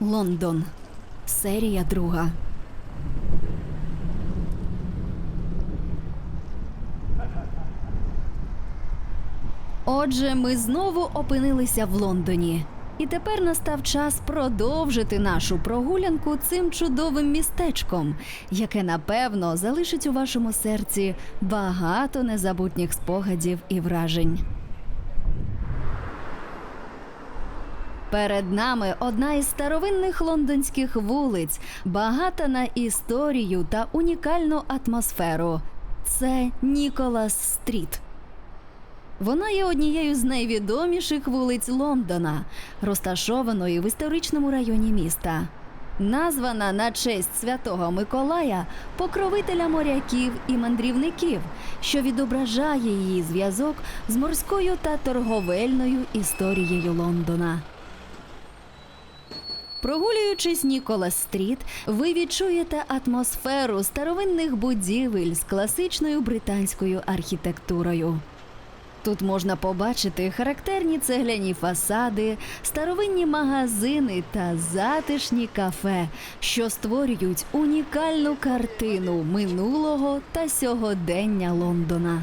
Лондон. Серія друга. Отже, ми знову опинилися в Лондоні. І тепер настав час продовжити нашу прогулянку цим чудовим містечком, яке напевно залишить у вашому серці багато незабутніх спогадів і вражень. Перед нами одна із старовинних лондонських вулиць, багата на історію та унікальну атмосферу. Це Ніколас Стріт. Вона є однією з найвідоміших вулиць Лондона, розташованої в історичному районі міста. Названа на честь святого Миколая, покровителя моряків і мандрівників, що відображає її зв'язок з морською та торговельною історією Лондона. Прогулюючись Ніколас Стріт, ви відчуєте атмосферу старовинних будівель з класичною британською архітектурою. Тут можна побачити характерні цегляні фасади, старовинні магазини та затишні кафе, що створюють унікальну картину минулого та сьогодення Лондона.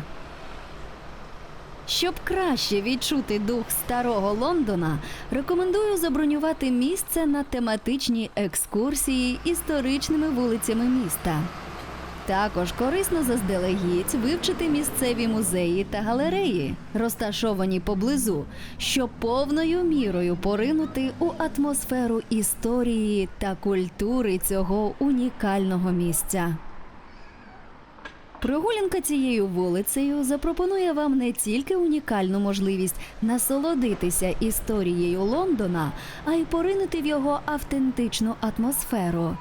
Щоб краще відчути дух старого Лондона, рекомендую забронювати місце на тематичні екскурсії історичними вулицями міста. Також корисно заздалегідь вивчити місцеві музеї та галереї, розташовані поблизу, щоб повною мірою поринути у атмосферу історії та культури цього унікального місця. Прогулянка цією вулицею запропонує вам не тільки унікальну можливість насолодитися історією Лондона, а й поринути в його автентичну атмосферу.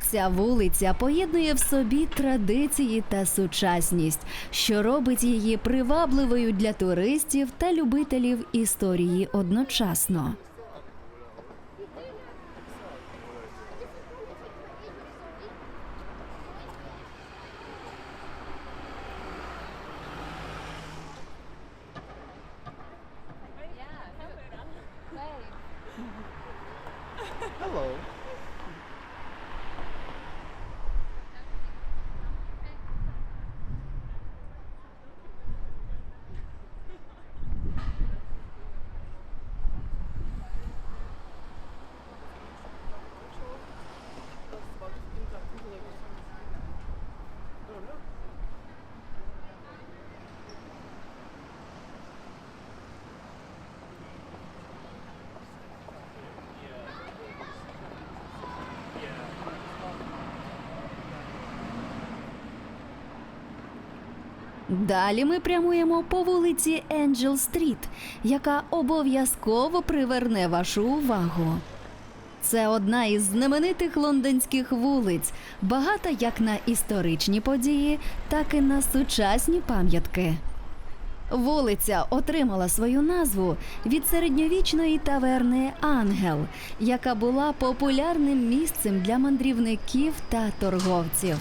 Ця вулиця поєднує в собі традиції та сучасність, що робить її привабливою для туристів та любителів історії одночасно. Hello. Далі ми прямуємо по вулиці Енджел Стріт, яка обов'язково приверне вашу увагу. Це одна із знаменитих лондонських вулиць, багата як на історичні події, так і на сучасні пам'ятки. Вулиця отримала свою назву від середньовічної таверни Ангел, яка була популярним місцем для мандрівників та торговців.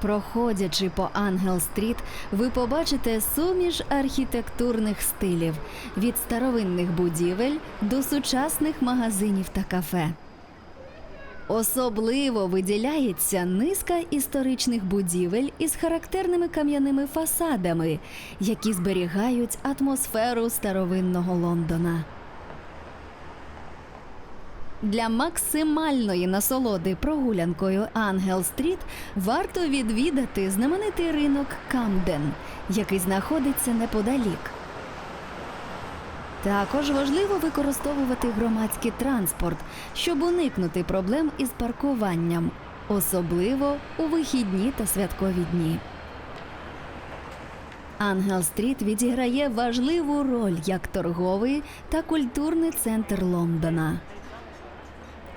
Проходячи по Ангел Стріт, ви побачите суміш архітектурних стилів від старовинних будівель до сучасних магазинів та кафе. Особливо виділяється низка історичних будівель із характерними кам'яними фасадами, які зберігають атмосферу старовинного Лондона. Для максимальної насолоди прогулянкою Ангел Стріт варто відвідати знаменитий ринок Камден, який знаходиться неподалік. Також важливо використовувати громадський транспорт, щоб уникнути проблем із паркуванням, особливо у вихідні та святкові дні. Ангел Стріт відіграє важливу роль як торговий та культурний центр Лондона.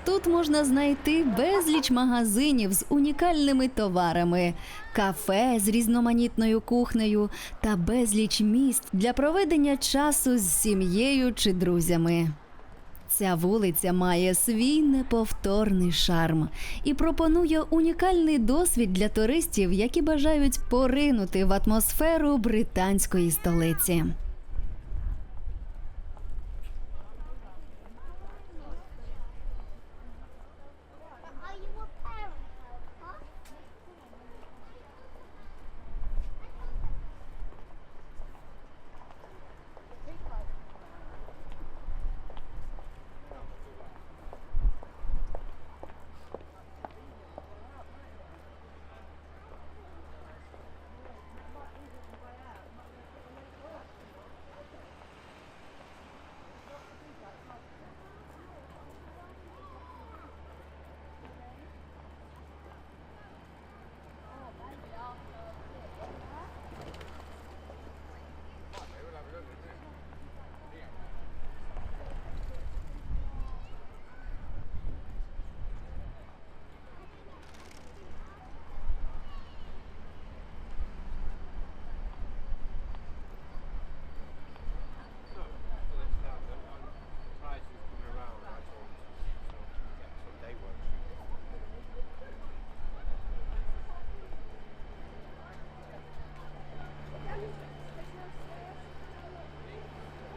Тут можна знайти безліч магазинів з унікальними товарами, кафе з різноманітною кухнею та безліч місць для проведення часу з сім'єю чи друзями. Ця вулиця має свій неповторний шарм і пропонує унікальний досвід для туристів, які бажають поринути в атмосферу британської столиці.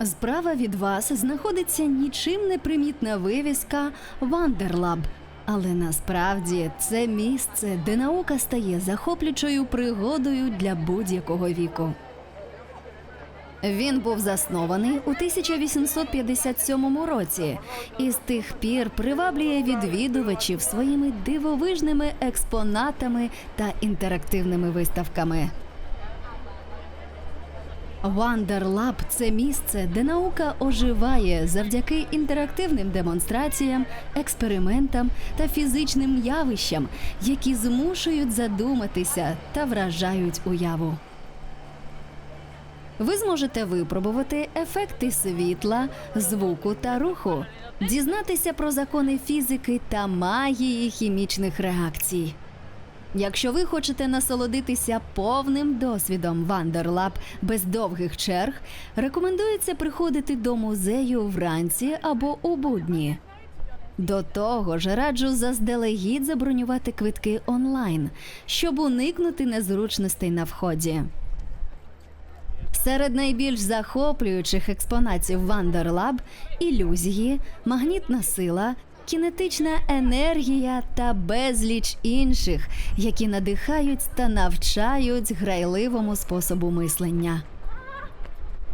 Справа від вас знаходиться нічим не примітна вивіска Вандерлаб. Але насправді це місце, де наука стає захоплюючою пригодою для будь-якого віку. Він був заснований у 1857 році і з тих пір приваблює відвідувачів своїми дивовижними експонатами та інтерактивними виставками. Wonderlab – це місце, де наука оживає завдяки інтерактивним демонстраціям, експериментам та фізичним явищам, які змушують задуматися та вражають уяву. Ви зможете випробувати ефекти світла, звуку та руху, дізнатися про закони фізики та магії хімічних реакцій. Якщо ви хочете насолодитися повним досвідом Вандерлаб без довгих черг, рекомендується приходити до музею вранці або у будні. До того ж, раджу заздалегідь забронювати квитки онлайн, щоб уникнути незручностей на вході. Серед найбільш захоплюючих експонатів Вандерлаб ілюзії, магнітна сила, кінетична енергія та безліч інших, які надихають та навчають грайливому способу мислення.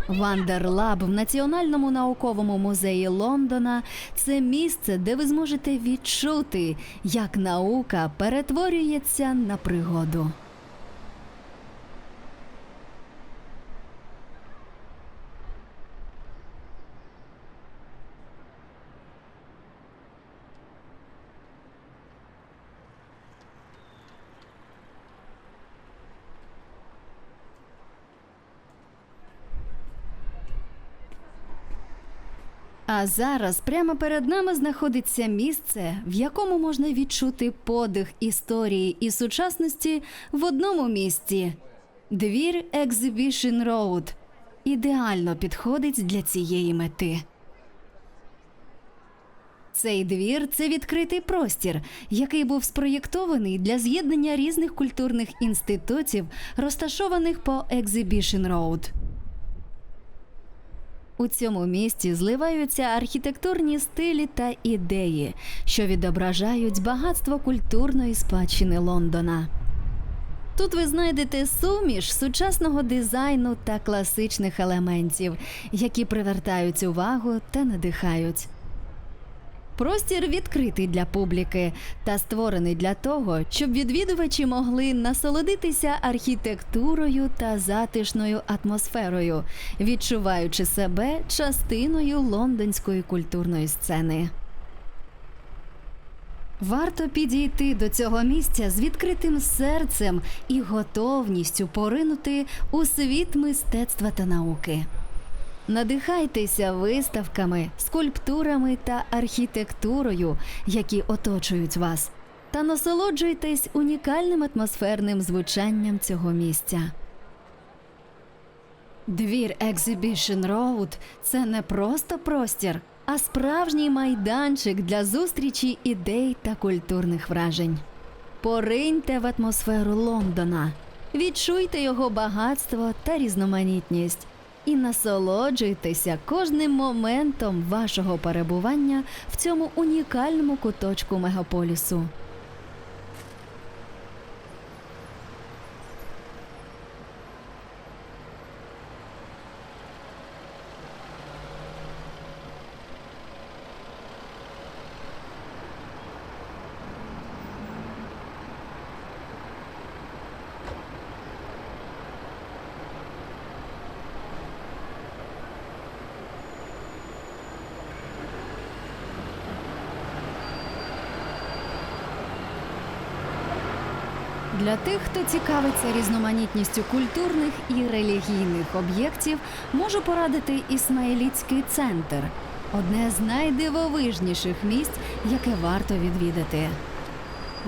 Вандерлаб в Національному науковому музеї Лондона це місце, де ви зможете відчути, як наука перетворюється на пригоду. А зараз прямо перед нами знаходиться місце, в якому можна відчути подих історії і сучасності в одному місці. Двір Exhibition Road ідеально підходить для цієї мети. Цей двір це відкритий простір, який був спроєктований для з'єднання різних культурних інститутів, розташованих по Exhibition Road. У цьому місті зливаються архітектурні стилі та ідеї, що відображають багатство культурної спадщини Лондона. Тут ви знайдете суміш сучасного дизайну та класичних елементів, які привертають увагу та надихають. Простір відкритий для публіки та створений для того, щоб відвідувачі могли насолодитися архітектурою та затишною атмосферою, відчуваючи себе частиною лондонської культурної сцени. Варто підійти до цього місця з відкритим серцем і готовністю поринути у світ мистецтва та науки. Надихайтеся виставками, скульптурами та архітектурою, які оточують вас, та насолоджуйтесь унікальним атмосферним звучанням цього місця. Двір Exhibition Road – це не просто простір, а справжній майданчик для зустрічі ідей та культурних вражень. Пориньте в атмосферу Лондона, відчуйте його багатство та різноманітність і насолоджуйтеся кожним моментом вашого перебування в цьому унікальному куточку мегаполісу. Для тих, хто цікавиться різноманітністю культурних і релігійних об'єктів, можу порадити Ісмаїліцький центр одне з найдивовижніших місць, яке варто відвідати.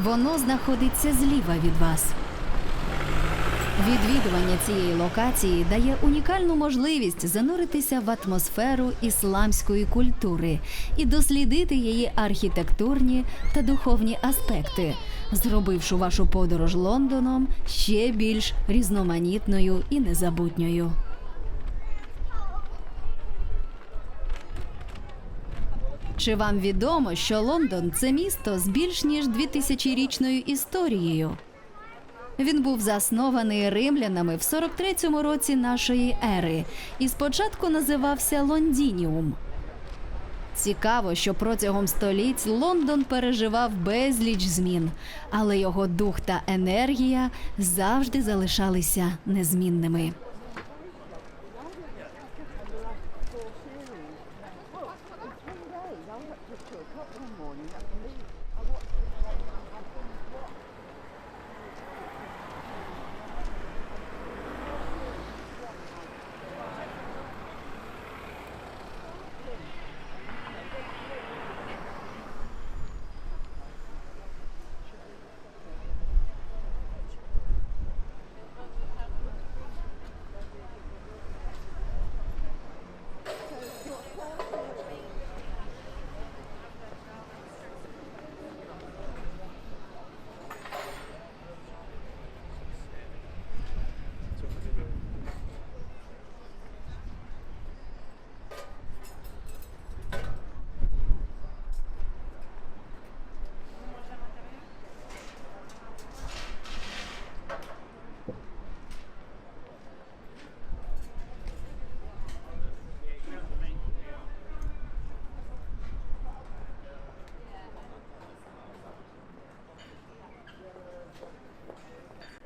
Воно знаходиться зліва від вас. Відвідування цієї локації дає унікальну можливість зануритися в атмосферу ісламської культури і дослідити її архітектурні та духовні аспекти, зробивши вашу подорож Лондоном ще більш різноманітною і незабутньою. Чи вам відомо, що Лондон це місто з більш ніж 2000-річною історією? Він був заснований римлянами в 43-му році нашої ери і спочатку називався Лондініум. Цікаво, що протягом століть Лондон переживав безліч змін, але його дух та енергія завжди залишалися незмінними.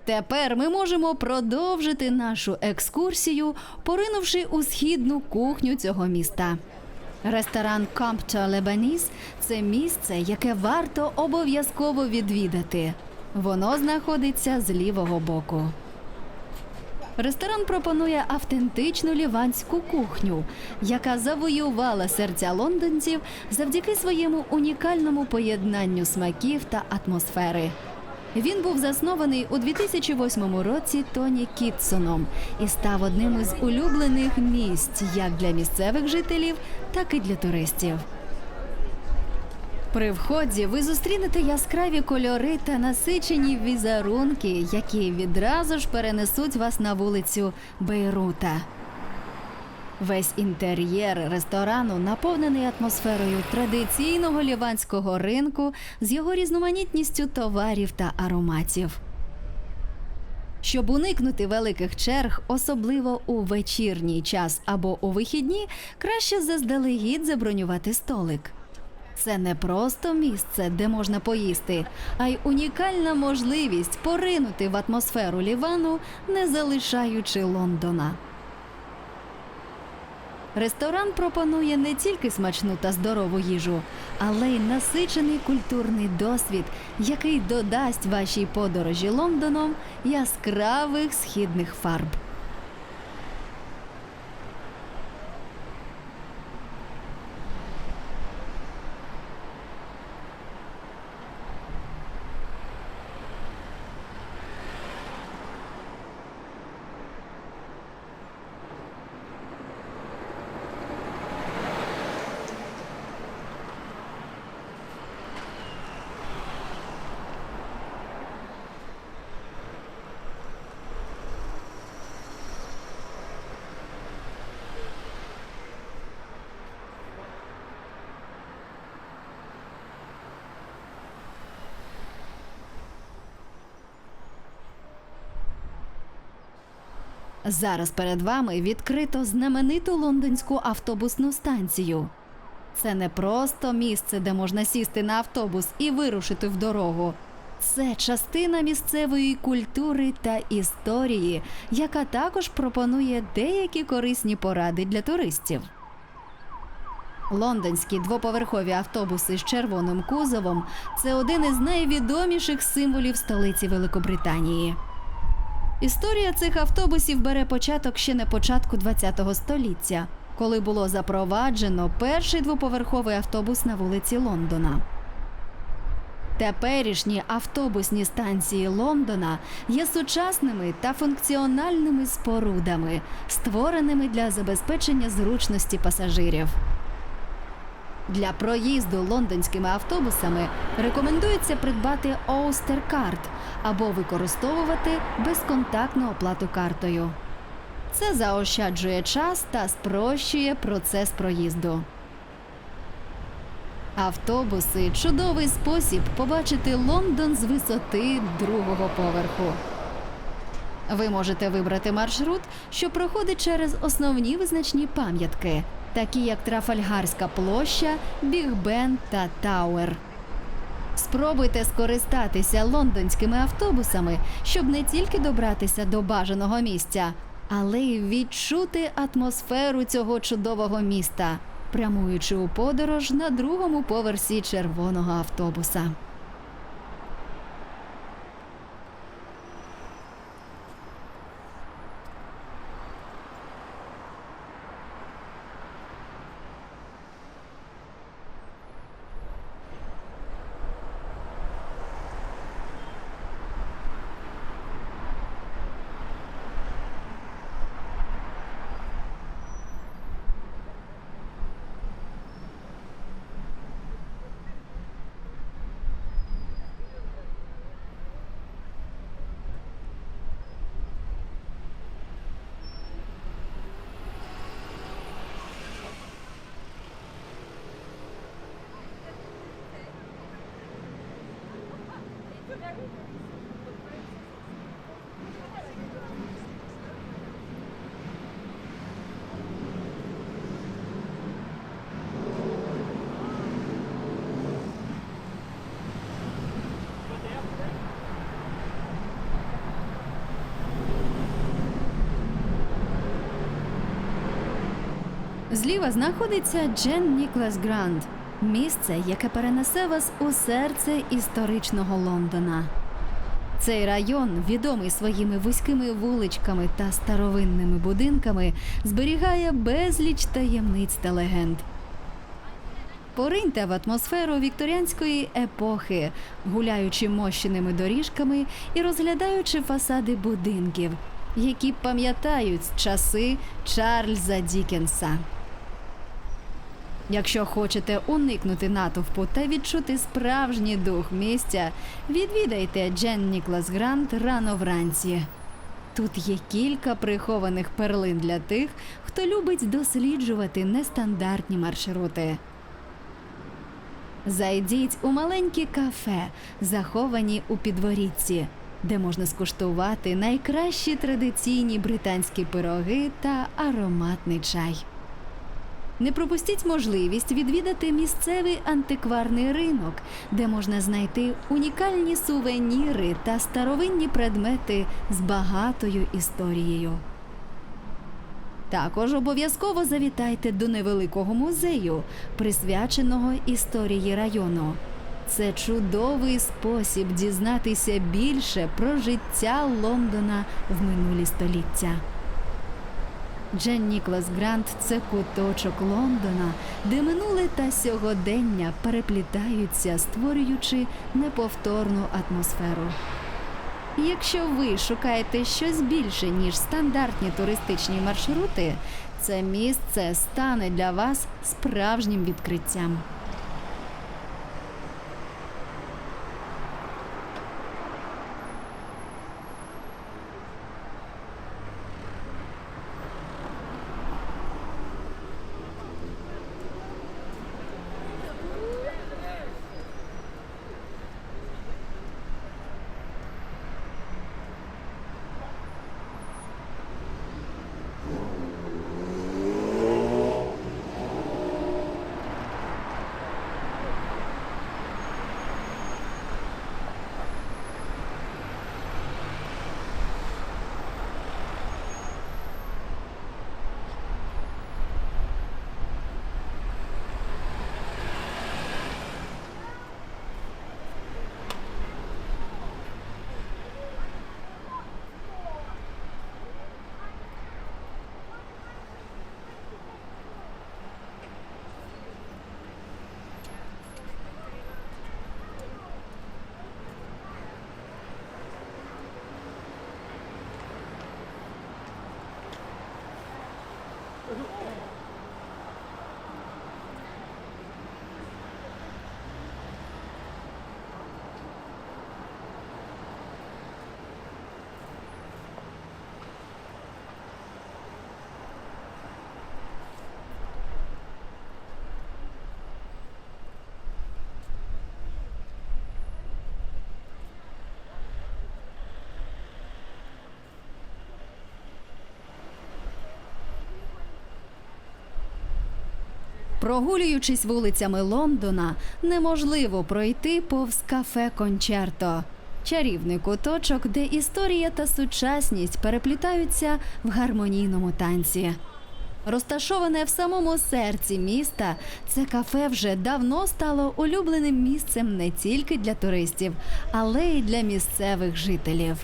Тепер ми можемо продовжити нашу екскурсію, поринувши у східну кухню цього міста. Ресторан Кампча Лебаніс це місце, яке варто обов'язково відвідати. Воно знаходиться з лівого боку. Ресторан пропонує автентичну ліванську кухню, яка завоювала серця лондонців завдяки своєму унікальному поєднанню смаків та атмосфери. Він був заснований у 2008 році Тоні Кітсоном і став одним із улюблених місць як для місцевих жителів, так і для туристів. При вході ви зустрінете яскраві кольори та насичені візерунки, які відразу ж перенесуть вас на вулицю Бейрута. Весь інтер'єр ресторану наповнений атмосферою традиційного ліванського ринку з його різноманітністю товарів та ароматів. Щоб уникнути великих черг, особливо у вечірній час або у вихідні, краще заздалегідь забронювати столик. Це не просто місце, де можна поїсти, а й унікальна можливість поринути в атмосферу Лівану, не залишаючи Лондона. Ресторан пропонує не тільки смачну та здорову їжу, але й насичений культурний досвід, який додасть вашій подорожі Лондоном яскравих східних фарб. Зараз перед вами відкрито знамениту лондонську автобусну станцію. Це не просто місце, де можна сісти на автобус і вирушити в дорогу. Це частина місцевої культури та історії, яка також пропонує деякі корисні поради для туристів. Лондонські двоповерхові автобуси з червоним кузовом це один із найвідоміших символів столиці Великобританії. Історія цих автобусів бере початок ще на початку ХХ століття, коли було запроваджено перший двоповерховий автобус на вулиці Лондона. Теперішні автобусні станції Лондона є сучасними та функціональними спорудами, створеними для забезпечення зручності пасажирів. Для проїзду лондонськими автобусами рекомендується придбати Card або використовувати безконтактну оплату картою. Це заощаджує час та спрощує процес проїзду. Автобуси чудовий спосіб побачити Лондон з висоти другого поверху. Ви можете вибрати маршрут, що проходить через основні визначні пам'ятки, такі як Трафальгарська площа, Біг Бен та Тауер. Спробуйте скористатися лондонськими автобусами, щоб не тільки добратися до бажаного місця, але й відчути атмосферу цього чудового міста, прямуючи у подорож на другому поверсі червоного автобуса. Зліва знаходиться Джен Ніклас Гранд, місце, яке перенесе вас у серце історичного Лондона. Цей район, відомий своїми вузькими вуличками та старовинними будинками, зберігає безліч таємниць та легенд. Пориньте в атмосферу вікторіанської епохи, гуляючи мощеними доріжками і розглядаючи фасади будинків, які пам'ятають часи Чарльза Дікенса. Якщо хочете уникнути натовпу та відчути справжній дух місця, відвідайте Джен Ніклас Грант рано вранці. Тут є кілька прихованих перлин для тих, хто любить досліджувати нестандартні маршрути. Зайдіть у маленькі кафе, заховані у підворітці, де можна скуштувати найкращі традиційні британські пироги та ароматний чай. Не пропустіть можливість відвідати місцевий антикварний ринок, де можна знайти унікальні сувеніри та старовинні предмети з багатою історією. Також обов'язково завітайте до невеликого музею, присвяченого історії району. Це чудовий спосіб дізнатися більше про життя Лондона в минулі століття. Джен Ніклас Грант це куточок Лондона, де минуле та сьогодення переплітаються, створюючи неповторну атмосферу. Якщо ви шукаєте щось більше, ніж стандартні туристичні маршрути, це місце стане для вас справжнім відкриттям. Прогулюючись вулицями Лондона, неможливо пройти повз кафе Кончерто. Чарівний куточок, де історія та сучасність переплітаються в гармонійному танці. Розташоване в самому серці міста, це кафе вже давно стало улюбленим місцем не тільки для туристів, але й для місцевих жителів.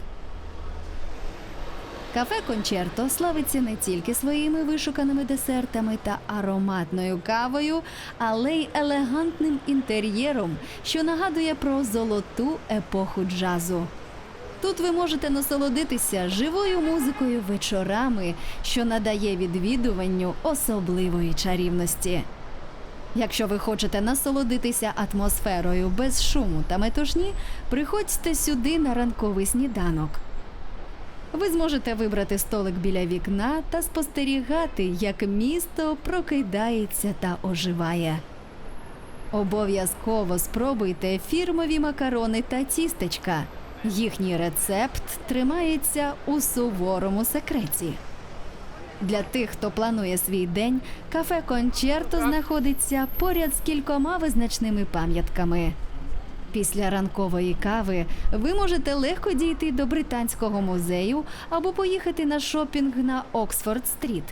Кафе Кончерто славиться не тільки своїми вишуканими десертами та ароматною кавою, але й елегантним інтер'єром, що нагадує про золоту епоху джазу. Тут ви можете насолодитися живою музикою вечорами, що надає відвідуванню особливої чарівності. Якщо ви хочете насолодитися атмосферою без шуму та метушні, приходьте сюди на ранковий сніданок. Ви зможете вибрати столик біля вікна та спостерігати, як місто прокидається та оживає. Обов'язково спробуйте фірмові макарони та тістечка. Їхній рецепт тримається у суворому секреті. Для тих, хто планує свій день, кафе Кончерто знаходиться поряд з кількома визначними пам'ятками. Після ранкової кави ви можете легко дійти до британського музею або поїхати на шопінг на Оксфорд-стріт.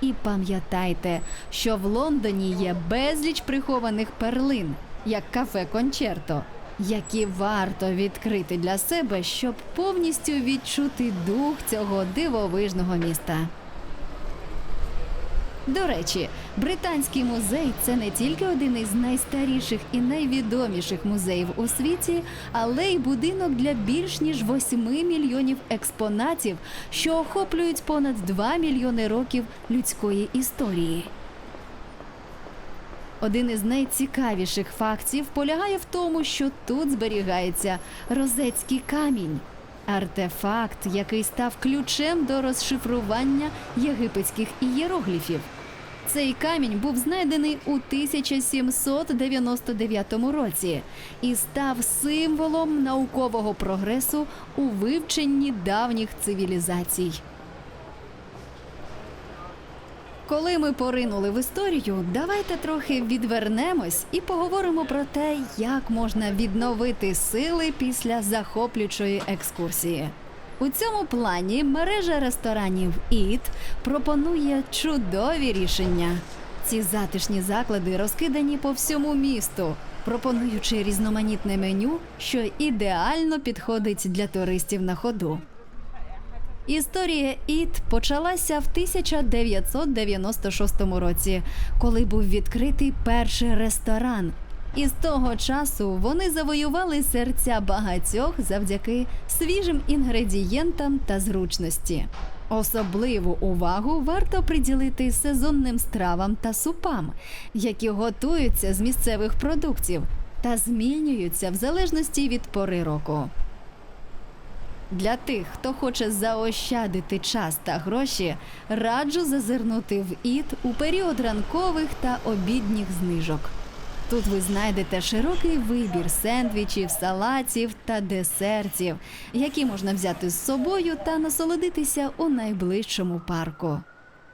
І пам'ятайте, що в Лондоні є безліч прихованих перлин, як кафе Кончерто, які варто відкрити для себе, щоб повністю відчути дух цього дивовижного міста. До речі, британський музей це не тільки один із найстаріших і найвідоміших музеїв у світі, але й будинок для більш ніж 8 мільйонів експонатів, що охоплюють понад 2 мільйони років людської історії. Один із найцікавіших фактів полягає в тому, що тут зберігається розецький камінь. Артефакт, який став ключем до розшифрування єгипетських ієрогліфів. Цей камінь був знайдений у 1799 році і став символом наукового прогресу у вивченні давніх цивілізацій. Коли ми поринули в історію, давайте трохи відвернемось і поговоримо про те, як можна відновити сили після захоплюючої екскурсії. У цьому плані мережа ресторанів ІТ пропонує чудові рішення. Ці затишні заклади розкидані по всьому місту, пропонуючи різноманітне меню, що ідеально підходить для туристів на ходу. Історія ІТ почалася в 1996 році, коли був відкритий перший ресторан. І з того часу вони завоювали серця багатьох завдяки свіжим інгредієнтам та зручності. Особливу увагу варто приділити сезонним стравам та супам, які готуються з місцевих продуктів та змінюються в залежності від пори року. Для тих, хто хоче заощадити час та гроші, раджу зазирнути в ІТ у період ранкових та обідніх знижок. Тут ви знайдете широкий вибір сендвічів, салатів та десертів, які можна взяти з собою та насолодитися у найближчому парку.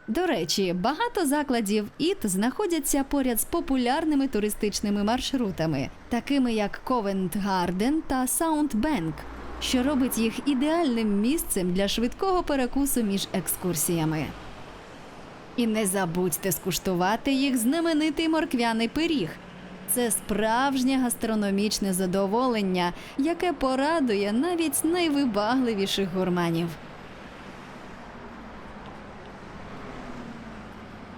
До речі, багато закладів ІТ знаходяться поряд з популярними туристичними маршрутами, такими як Covent Garden та Bank, що робить їх ідеальним місцем для швидкого перекусу між екскурсіями. І не забудьте скуштувати їх знаменитий морквяний пиріг. Це справжнє гастрономічне задоволення, яке порадує навіть найвибагливіших гурманів.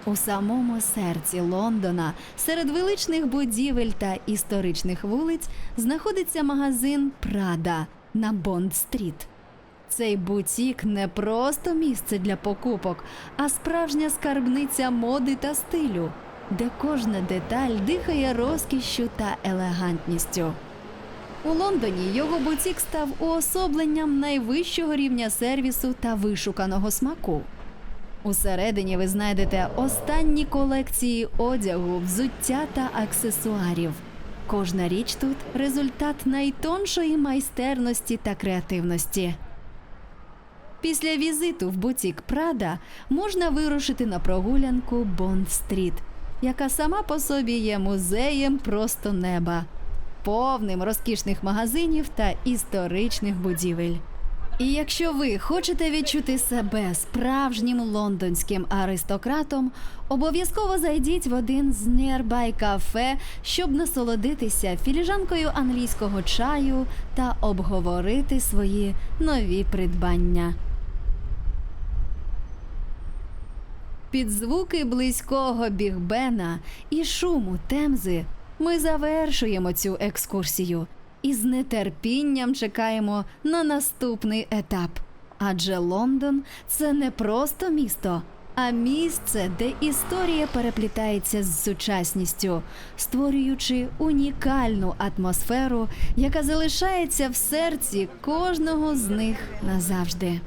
У самому серці Лондона, серед величних будівель та історичних вулиць, знаходиться магазин Прада на Бонд-стріт. Цей бутік не просто місце для покупок, а справжня скарбниця моди та стилю, де кожна деталь дихає розкішшю та елегантністю. У Лондоні його бутік став уособленням найвищого рівня сервісу та вишуканого смаку. Усередині ви знайдете останні колекції одягу, взуття та аксесуарів. Кожна річ тут результат найтоншої майстерності та креативності. Після візиту в бутік Прада можна вирушити на прогулянку Бонд-стріт, яка сама по собі є музеєм просто неба, повним розкішних магазинів та історичних будівель. І якщо ви хочете відчути себе справжнім лондонським аристократом, обов'язково зайдіть в один з Nearby кафе, щоб насолодитися філіжанкою англійського чаю та обговорити свої нові придбання. Під звуки близького бігбена і шуму темзи ми завершуємо цю екскурсію і з нетерпінням чекаємо на наступний етап. Адже Лондон це не просто місто, а місце, де історія переплітається з сучасністю, створюючи унікальну атмосферу, яка залишається в серці кожного з них назавжди.